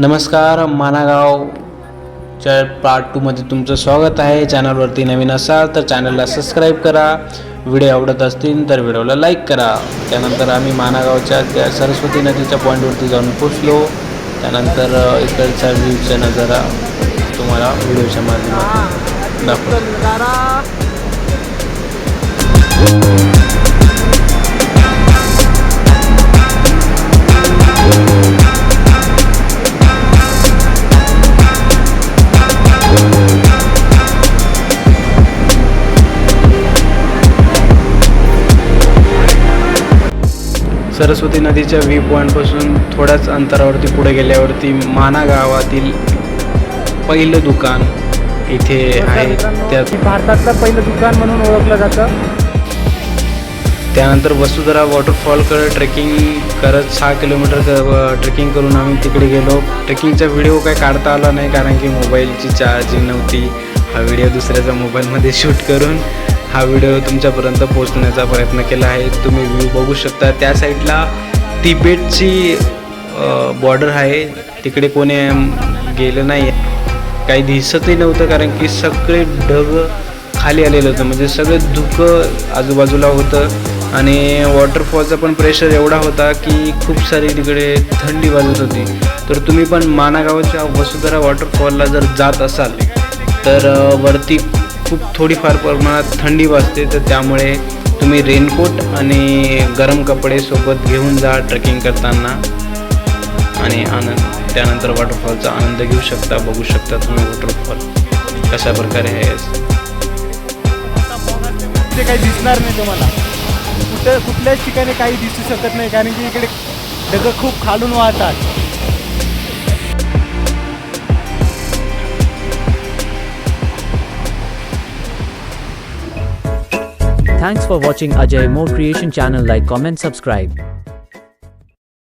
नमस्कार मानागावच्या पार्ट टूमध्ये तुमचं स्वागत आहे. चॅनलवरती नवीन असाल तर चॅनलला सबस्क्राईब करा. व्हिडिओ आवडत असतील तर व्हिडिओला लाईक करा. त्यानंतर आम्ही मानागावच्या त्या सरस्वती नदीच्या पॉईंटवरती जाऊन पोचलो त्यानंतर इकडच्या इकडचा व्ह्यूचा नजारा तुम्हाला व्हिडिओच्या माध्यमातून दाखवतो. सरस्वती नदीच्या व्ह्यू पॉईंटपासून थोड्याच अंतरावरती पुढे गेल्यावरती माना गावातील पहिलं दुकान इथे आहे. त्यात भारतातलं पहिलं दुकान म्हणून ओळखलं जातं. त्यानंतर वसुधरा वॉटरफॉलकडे ट्रेकिंग करत सहा किलोमीटर ट्रेकिंग करून आम्ही तिकडे गेलो. ट्रेकिंगचा व्हिडिओ काय काढता आला नाही कारण की मोबाईलची चार्जिंग नव्हती. हा व्हिडिओ दुसऱ्याच्या मोबाईलमध्ये शूट करून हा व्हिडिओ तुमच्यापर्यंत पोहोचण्याचा प्रयत्न केला आहे. तुम्ही व्ह्यू बघू शकता. त्या साईडला तिबेटची बॉर्डर आहे. तिकडे कोणी गेलं नाही. काही दिसतही नव्हतं कारण की सगळे ढग खाली आलेलं होतं. म्हणजे सगळं धुकं आजूबाजूला होतं. आणि वॉटरफॉलचा पण प्रेशर एवढा होता की खूप सारी तिकडे थंडी वाजत होती. तर तुम्ही पण मानागावच्या वसुधरा वॉटरफॉलला जर जात असाल तर वरती खूप थोडीफार प्रमाणात थंडी वाजते तर त्यामुळे तुम्ही रेनकोट आणि गरम कपडे सोबत घेऊन जा ट्रेकिंग करताना. आणि आनंद त्यानंतर वॉटरफॉलचा आनंद घेऊ शकता बघू शकता तुम्ही वॉटरफॉल कशा प्रकारे आहे. ते काही दिसणार नाही तुम्हाला. कुठं कुठल्याच ठिकाणी काही दिसू शकत नाही कारण की इकडे ढगं खूप खालून वाहतात. Thanks for watching Ajay More Creation channel like comment subscribe